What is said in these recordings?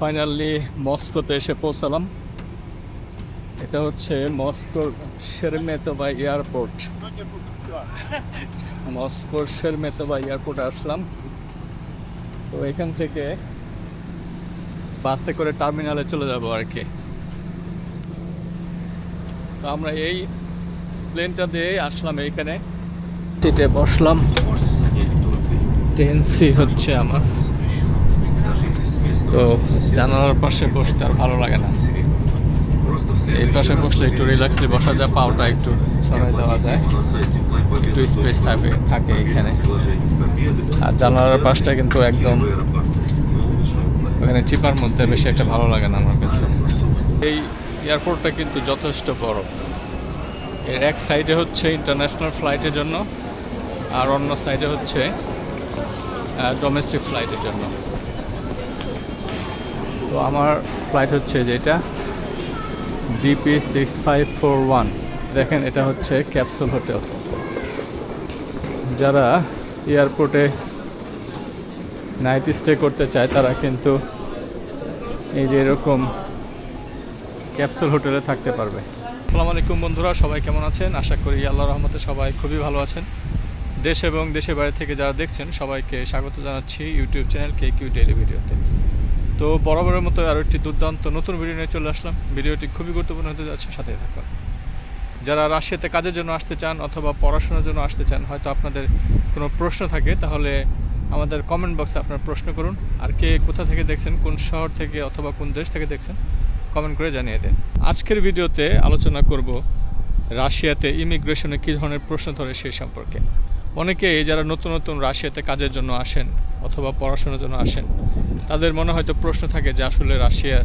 Finally মস্কোতে এসে পৌঁছালাম। এটা হচ্ছে মস্কোর শেরমেতোবা এয়ারপোর্ট। মস্কোর শেরমেতোবা এয়ারপোর্টে আসলাম। তো এখান থেকে বাসে করে টার্মিনালে চলে যাব আর কি। তো আমরা এই প্লেনটা দিয়ে আসলাম এইখানে। সিটে বসলাম। টেন্সি হচ্ছে আমার। তো জানালার পাশে বসতে আর ভালো লাগে না। এই পাশে বসলে একটু রিল্যাক্সলি বসা যায়, পাওটা একটু সরাই দেওয়া যায়। একটু স্পেস থাকে থাকে এখানে। আর জানালার পাশটা কিন্তু একদম ওখানে চিপার মধ্যে বেশি একটা ভালো লাগে না আমার কাছে। এই এয়ারপোর্টটা কিন্তু যথেষ্ট বড়। এর এক সাইডে হচ্ছে ইন্টারন্যাশনাল ফ্লাইটের জন্য, আর অন্য সাইডে হচ্ছে ডোমেস্টিক ফ্লাইটের জন্য। তো আমার ফ্লাইট হচ্ছে যে যেটা DP six five four one দেখেন, এটা হচ্ছে ক্যাপসুল হোটেল যারা এয়ারপোর্টে নাইট স্টে করতে চায়, তারা কিন্তু এই যে এরকম ক্যাপসুল হোটেলে থাকতে পারবে। আসসালামু আলাইকুম বন্ধুরা, সবাই কেমন আছেন? আশা করি আল্লাহ রহমতে সবাই খুবই ভালো আছেন। দেশ এবং দেশের বাইরে থেকে যারা দেখছেন, সবাইকে স্বাগত জানাচ্ছি YouTube channel K Q daily ভিডিওতে তো বরাবরের মতো আরও একটি দুর্দান্ত নতুন ভিডিও নিয়ে চলে আসলাম। ভিডিওটি খুবই গুরুত্বপূর্ণ হতে যাচ্ছে সাথে থাকুন। যারা রাশিয়াতে কাজের জন্য আসতে চান অথবা পড়াশোনার জন্য আসতে চান, হয়তো আপনাদের কোনো প্রশ্ন থাকে, তাহলে আমাদের কমেন্ট বক্সে আপনার প্রশ্ন করুন। আর কে কোথা থেকে দেখছেন, কোন শহর থেকে অথবা কোন দেশ থেকে দেখছেন কমেন্ট করে জানিয়ে দেন। আজকের ভিডিওতে আলোচনা করব রাশিয়াতে ইমিগ্রেশনে কী ধরনের প্রশ্ন ধরে সেই সম্পর্কে। অনেকে যারা নতুন নতুন রাশিয়াতে কাজের জন্য আসেন অথবা পড়াশোনার জন্য আসেন তাদের মনে হয়তো প্রশ্ন থাকে যে আসলে রাশিয়ার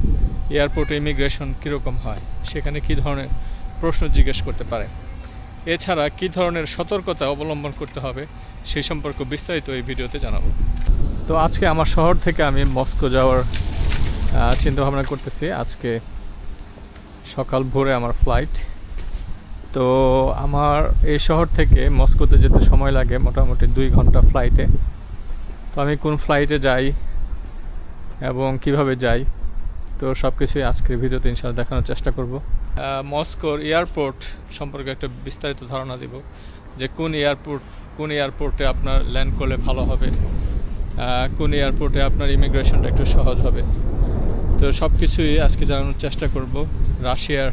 এয়ারপোর্টে ইমিগ্রেশন কীরকম হয়? সেখানে কী ধরনের প্রশ্ন জিজ্ঞেস করতে পারে? এছাড়া কী ধরনের সতর্কতা অবলম্বন করতে হবে? সেই সম্পর্কে বিস্তারিত এই ভিডিওতে জানাব। তো আজকে আমার শহর থেকে আমি মস্কো যাওয়ার চিন্তা ভাবনা করতেছি। আজকে সকাল ভোরে আমার ফ্লাইট তো আমার এই শহর থেকে মস্কোতে যেতে সময় লাগে মোটামুটি দুই ঘণ্টা ফ্লাইটে তো আমি কোন ফ্লাইটে যাই এবং কীভাবে যাই, তো সব কিছুই আজকের ভিডিওতে ইনশাল্লাহ দেখানোর চেষ্টা করব। মস্কোর এয়ারপোর্ট সম্পর্কে একটা বিস্তারিত ধারণা দিব, যে কোন এয়ারপোর্ট, কোন এয়ারপোর্টে আপনার ল্যান্ড করলে ভালো হবে কোন এয়ারপোর্টে আপনার ইমিগ্রেশনটা একটু সহজ হবে। তো সব কিছুই আজকে জানানোর চেষ্টা করব রাশিয়ার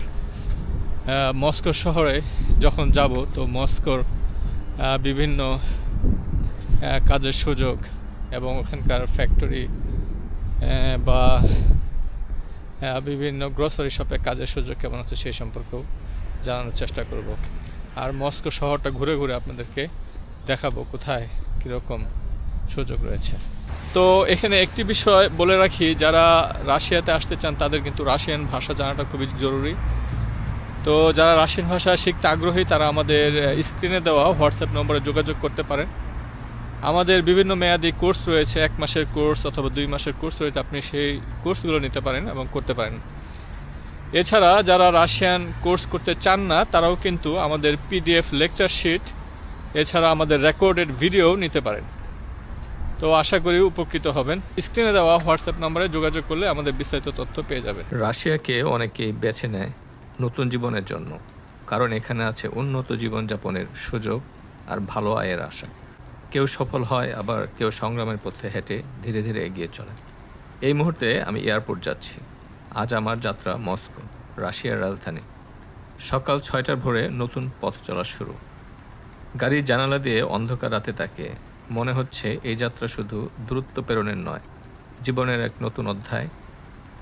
মস্কো শহরে যখন যাব, তো মস্কোর বিভিন্ন কাজের সুযোগ এবং ওখানকার ফ্যাক্টরি বা বিভিন্ন গ্রোসারি শপে কাজের সুযোগ কেমন আছে সেই সম্পর্কেও জানানোর চেষ্টা করব। আর মস্কো শহরটা ঘুরে ঘুরে আপনাদেরকে দেখাবো কোথায় কীরকম সুযোগ রয়েছে। তো এখানে একটি বিষয় বলে রাখি, যারা রাশিয়াতে আসতে চান তাদের কিন্তু রাশিয়ান ভাষা জানাটা খুবই জরুরি। তো যারা রাশিয়ান ভাষা শিখতে আগ্রহী তারা আমাদের স্ক্রিনে দেওয়া হোয়াটসঅ্যাপ নম্বরে যোগাযোগ করতে পারেন। আমাদের বিভিন্ন মেয়াদি কোর্স রয়েছে, এক মাসের কোর্স অথবা দুই মাসের কোর্স রয়েছে, আপনি সেই কোর্সগুলো নিতে পারেন এবং করতে পারেন। এছাড়া যারা রাশিয়ান কোর্স করতে চান না, তারাও কিন্তু আমাদের পিডিএফ লেকচার শিট, এছাড়া আমাদের রেকর্ডেড ভিডিও নিতে পারেন। তো আশা করি উপকৃত হবেন। স্ক্রিনে দেওয়া হোয়াটসঅ্যাপ নম্বরে যোগাযোগ করলে আমাদের বিস্তারিত তথ্য পেয়ে যাবেন। রাশিয়াকে অনেকেই বেছে নেয় নতুন জীবনের জন্য, কারণ এখানে আছে উন্নত জীবনযাপনের সুযোগ আর ভালো আয়ের আশা। কেউ সফল হয়, আবার কেউ সংগ্রামের পথে হেঁটে ধীরে ধীরে এগিয়ে চলে। এই মুহূর্তে আমি এয়ারপোর্ট যাচ্ছি। আজ আমার যাত্রা মস্কো, রাশিয়ার রাজধানী। সকাল ছয়টার ভোরে নতুন পথ চলা শুরু। গাড়ির জানালা দিয়ে অন্ধকার রাতে তাকে মনে হচ্ছে এই যাত্রা শুধু দূরত্ব প্রেরণের নয়, জীবনের এক নতুন অধ্যায়,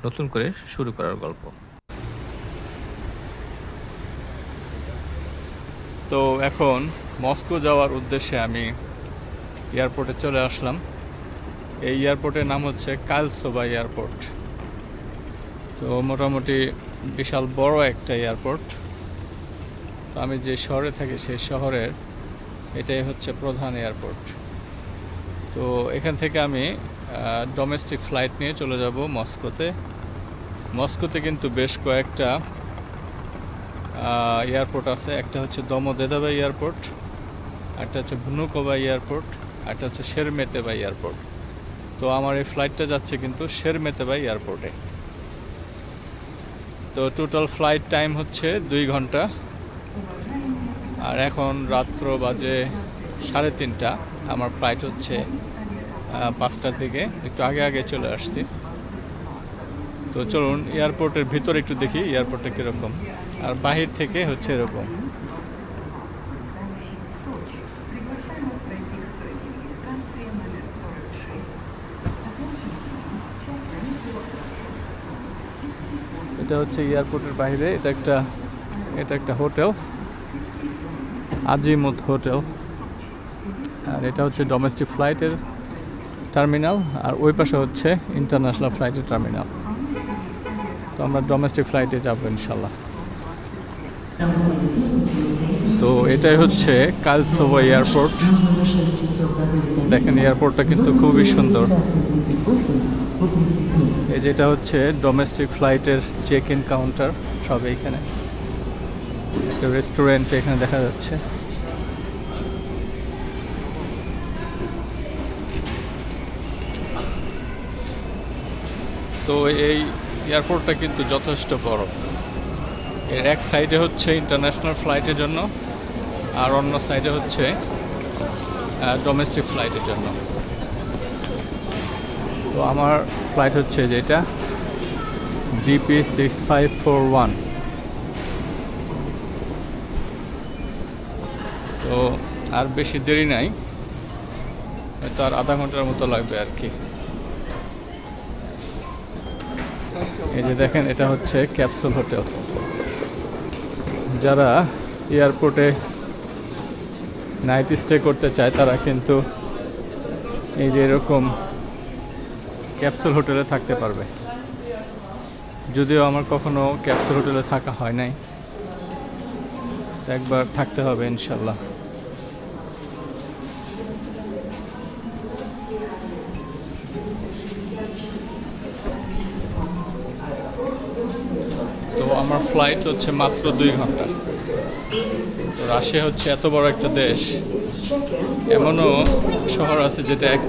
নতুন করে শুরু করার গল্প। তো এখন মস্কো যাওয়ার উদ্দেশ্যে আমি এয়ারপোর্টে চলে আসলাম। এই এয়ারপোর্টের নাম হচ্ছে কালসোবা এয়ারপোর্ট। তো মোটামুটি বিশাল বড় একটা এয়ারপোর্ট। তো আমি যে শহরে থাকি, সেই শহরের এটাই হচ্ছে প্রধান এয়ারপোর্ট। তো এখান থেকে আমি ডোমেস্টিক ফ্লাইট নিয়ে চলে যাব মস্কোতে। মস্কোতে কিন্তু বেশ কয়েকটা এয়ারপোর্ট আছে। একটা হচ্ছে দমোদেদাবা এয়ারপোর্ট একটা হচ্ছে ভুনুকোবা এয়ারপোর্ট। একটা হচ্ছে শেরমেতেবা এয়ারপোর্ট। তো আমার এই ফ্লাইটটা যাচ্ছে কিন্তু শেরমেতেবাই এয়ারপোর্টে। তো টোটাল ফ্লাইট টাইম হচ্ছে দুই ঘণ্টা। আর এখন রাত্র বাজে সাড়ে তিনটা। আমার ফ্লাইট হচ্ছে পাঁচটার দিকে। একটু আগে আগে চলে আসছি। তো চলুন এয়ারপোর্টের ভিতরে একটু দেখি এয়ারপোর্টটা কীরকম। আর বাহির থেকে হচ্ছে এরকম। এটা হচ্ছে এয়ারপোর্টের বাইরে, এটা একটা এটা একটা হোটেল, আজিমুত হোটেল। আর এটা হচ্ছে ডোমেস্টিক ফ্লাইটের টার্মিনাল, আর ওই পাশে হচ্ছে ইন্টারন্যাশনাল ফ্লাইটের টার্মিনাল। তো আমরা ডোমেস্টিক ফ্লাইটে যাব ইনশাল্লাহ তো এটাই হচ্ছে কালসোভো এয়ারপোর্ট। দেখেন, এয়ারপোর্টটা কিন্তু খুবই সুন্দর। এই যেটা হচ্ছে ডোমেস্টিক ফ্লাইটের চেক ইন কাউন্টার সব এইখানে একটা রেস্টুরেন্ট এখানে দেখা যাচ্ছে। তো এই এয়ারপোর্টটা কিন্তু যথেষ্ট বড়। এর এক সাইডে হচ্ছে ইন্টারন্যাশনাল ফ্লাইটের জন্য, আর অন্য সাইডে হচ্ছে ডোমেস্টিক ফ্লাইটের জন্য। তো আমার ফ্লাইট হচ্ছে যেটা DP six five four one তো আর বেশি দেরি নাই, হয়তো আর আধা ঘণ্টার মতো লাগবে আর কি। এই যে দেখেন, এটা হচ্ছে ক্যাপসুল হোটেল। যারা এয়ারপোর্টে নাইট স্টে করতে চায়, তারা কিন্তু এই যে এরকম ক্যাপসুল হোটেলে থাকতে পারবে। যদিও আমার কখনো ক্যাপসুল হোটেলে থাকা হয় নাই। একবার থাকতে হবে ইনশাল্লাহ তো আমার ফ্লাইট হচ্ছে মাত্র দুই ঘণ্টা। রাশিয়া হচ্ছে এত বড় একটা দেশ। এমনও শহর আছে যেটা এক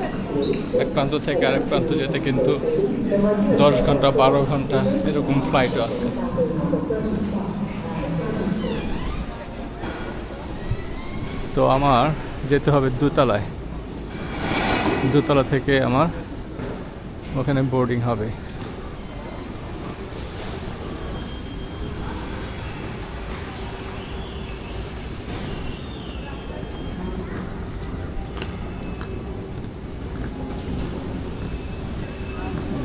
এক প্রান্ত থেকে আরেক প্রান্ত যেতে কিন্তু দশ ঘণ্টা, বারো ঘণ্টা এরকম ফ্লাইটও আছে। তো আমার যেতে হবে দোতলায়। দোতলা থেকে আমার ওখানে বোর্ডিং হবে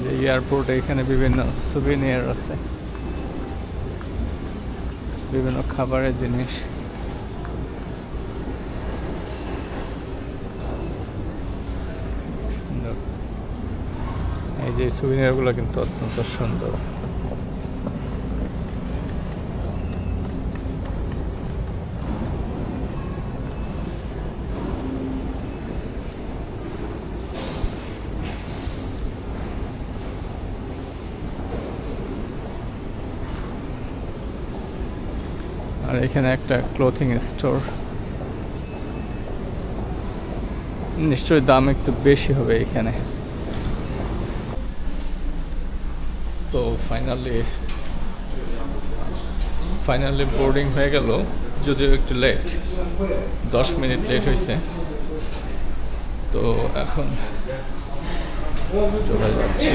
যে এয়ারপোর্টে এখানে বিভিন্ন সুভিনিয়ার আছে। বিভিন্ন খাবারের জিনিস। এই যে সুভিনিয়ারগুলো কিন্তু অত্যন্ত সুন্দর। এখানে একটা ক্লোথিং স্টোর নিশ্চয়ই দাম একটু বেশি হবে এখানে। তো ফাইনালি ফাইনালি বোর্ডিং হয়ে গেল। যদিও একটু লেট দশ মিনিট লেট হয়েছে তো এখন চলে যাচ্ছি।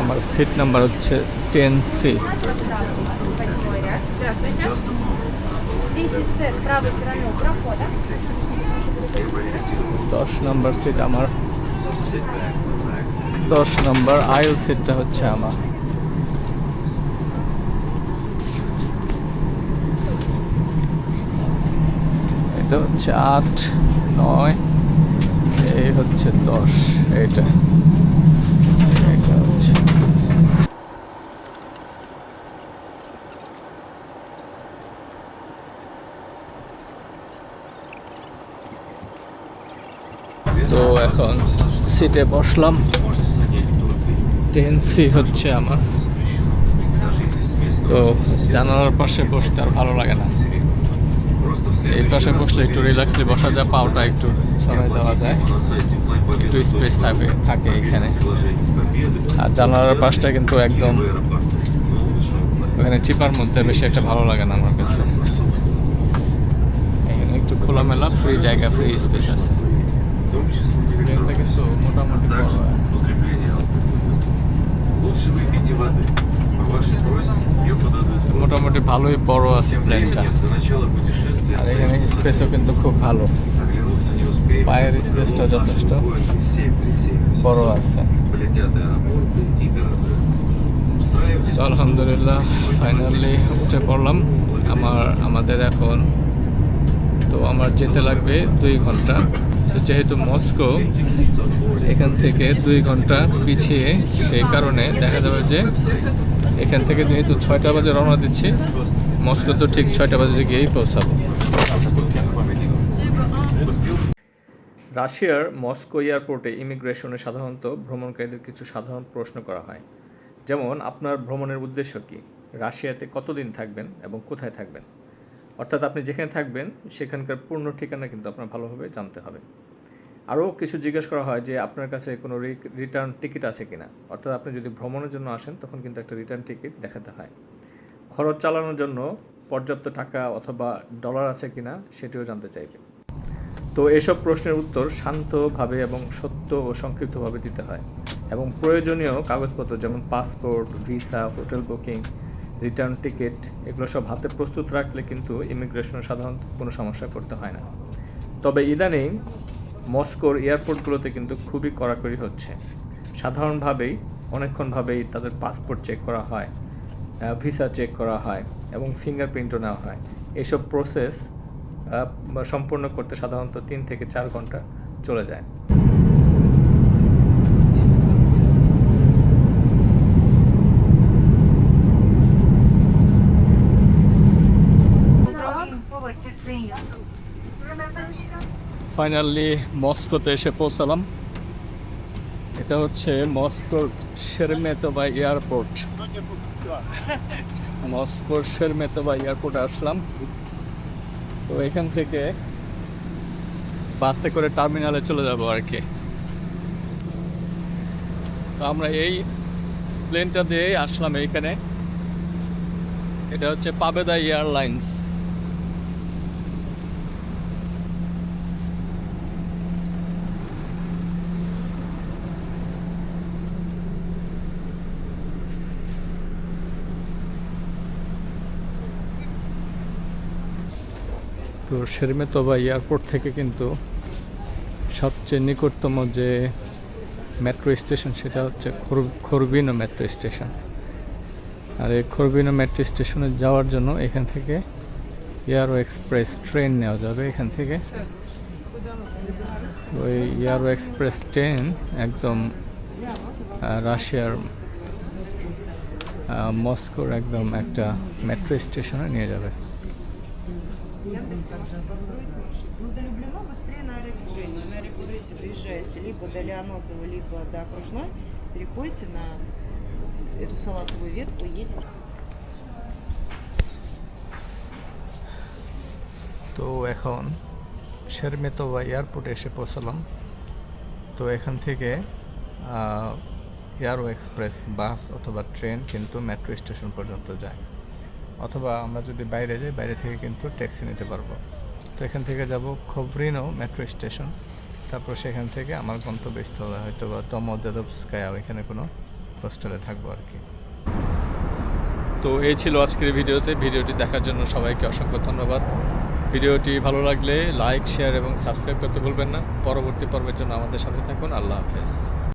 আমার সিট নাম্বার হচ্ছে টেন সি Восьмой ряд. Здравствуйте. 10С с правой стороны у прохода. দশ নম্বর সিট আমার। দশ নম্বর আইল সিটটা হচ্ছে আমার। এটা হচ্ছে আট, নয়, এই হচ্ছে দশ, এইটা এটা হচ্ছে তো এখন সিটে বসলাম। টেন সি হচ্ছে আমার। তো জানালার পাশে বসতে আর ভালো লাগে না। এই পাশে বসলে একটু রিল্যাক্সলি বসা যায়, পাওটা একটু সরাই দেওয়া যায়। একটু স্পেস থাকে থাকে এখানে। আর জানালার পাশটা কিন্তু একদম ওখানে চিপার মধ্যে বেশি একটা ভালো লাগে না আমার কাছে। এখানে একটু খোলামেলা ফ্রি জায়গা ফ্রি স্পেস আছে। প্লেনটা কিন্তু মোটামুটি বড় আছে Лучше выпейте воды. По вашей просьбе ее подадут. মোটামুটি ভালোই বড় আছে প্লেনটা До начала путешествия আর এখানে স্পেসও কিন্তু খুব ভালো оглянуться не успеем. পায়ের স্পেসটা যথেষ্ট বড় আছে Полетят аэропорты и города. Устраивайтесь তো আলহামদুলিল্লাহ ফাইনালি উঠে পড়লাম আমার আমাদের এখন তো আমার যেতে লাগবে দুই ঘন্টা তো যেহেতু মস্কো, এখান থেকে দুই ঘণ্টা পিছিয়ে, সেই কারণে দেখা যাবে যে এখান থেকে যেহেতু ছয়টা বাজে রওনা দিচ্ছি, মস্কো তো ঠিক ছয়টা বাজে গিয়েই পৌঁছাবো। রাশিয়ার মস্কো এয়ারপোর্টে ইমিগ্রেশনে সাধারণত ভ্রমণকারীদের কিছু সাধারণ প্রশ্ন করা হয়। যেমন, আপনার ভ্রমণের উদ্দেশ্য কী? রাশিয়াতে কতদিন থাকবেন এবং কোথায় থাকবেন? অর্থাৎ আপনি যেখানে থাকবেন, সেখানকার পূর্ণ ঠিকানা কিন্তু আপনার ভালোভাবে জানতে হবে। আরও কিছু জিজ্ঞেস করা হয় যে, আপনার কাছে কোনো রিটার্ন টিকিট আছে কিনা? অর্থাৎ আপনি যদি ভ্রমণের জন্য আসেন, তখন কিন্তু একটা রিটার্ন টিকিট দেখাতে হয়। খরচ চালানোর জন্য পর্যাপ্ত টাকা অথবা ডলার আছে কিনা, সেটিও জানতে চাইবে। তো এসব প্রশ্নের উত্তর শান্তভাবে এবং সত্য ও সংক্ষিপ্তভাবে দিতে হয়। এবং প্রয়োজনীয় কাগজপত্র যেমন passport visa hotel booking return ticket এগুলো সব হাতে প্রস্তুত রাখলে কিন্তু ইমিগ্রেশনে সাধারণত কোনো সমস্যা করতে হয় না। তবে ইদানিং মস্কোর এয়ারপোর্টগুলোতে কিন্তু খুবই কড়াকড়ি হচ্ছে। সাধারণভাবেই, অনেকক্ষণভাবেই তাদের পাসপোর্ট চেক করা হয় ভিসা চেক করা হয় এবং ফিঙ্গারপ্রিন্টও নেওয়া হয়। এইসব প্রসেস সম্পূর্ণ করতে সাধারণত তিন থেকে চার ঘণ্টা চলে যায়। ফাইনালি মস্কোতে এসে পৌঁছালাম। এটা হচ্ছে মস্কোর শেরমেতোবা এয়ারপোর্ট। মস্কোর শেরমেতোবা এয়ারপোর্টে আসলাম। তো এখান থেকে বাসে করে টার্মিনালে চলে যাব আর কি। তো আমরা এই প্লেনটা দিয়ে আসলাম এইখানে। এটা হচ্ছে পাবেদা এয়ারলাইন্স। তো শেরমেতোবা এয়ারপোর্ট থেকে কিন্তু সবচেয়ে নিকটতম যে মেট্রো স্টেশন, সেটা হচ্ছে খরবিনো মেট্রো স্টেশন। আর এই খরবিনো মেট্রো স্টেশনে যাওয়ার জন্য এখান থেকে এয়ারো এক্সপ্রেস ট্রেন নেওয়া যাবে এখান থেকে। ওই এয়ারো এক্সপ্রেস ট্রেন একদম রাশিয়ার মস্কোর একদম একটা মেট্রো স্টেশনে নিয়ে যাবে। Ну, до Люблино быстрее на Аэроэкспрессе. На Аэроэкспрессе доезжаете либо до Леонозова, либо до Окружной, переходите на эту салатовую ветку и едете. তো এখন শেরমেতোবা এয়ারপোর্টে এসে পৌঁছালাম তো এখান থেকে এয়ারো এক্সপ্রেস বাস অথবা ট্রেন কিন্তু মেট্রো স্টেশন পর্যন্ত যায় অথবা আমরা যদি বাইরে যাই, বাইরে থেকে কিন্তু ট্যাক্সি নিতে পারব। তো এখান থেকে যাব খবরিনো মেট্রো স্টেশন। তারপর সেখান থেকে আমার গন্তব্যস্থলে হয়তো বা তমোদেদবস্কায়া এখানে কোনো হোস্টেলে থাকব আর কি। তো এই ছিল আজকের ভিডিওতে। ভিডিওটি দেখার জন্য সবাইকে অসংখ্য ধন্যবাদ। ভিডিওটি ভালো লাগলে লাইক, শেয়ার এবং সাবস্ক্রাইব করতে ভুলবেন না। পরবর্তী পর্বের জন্য আমাদের সাথে থাকুন। আল্লাহ হাফেজ।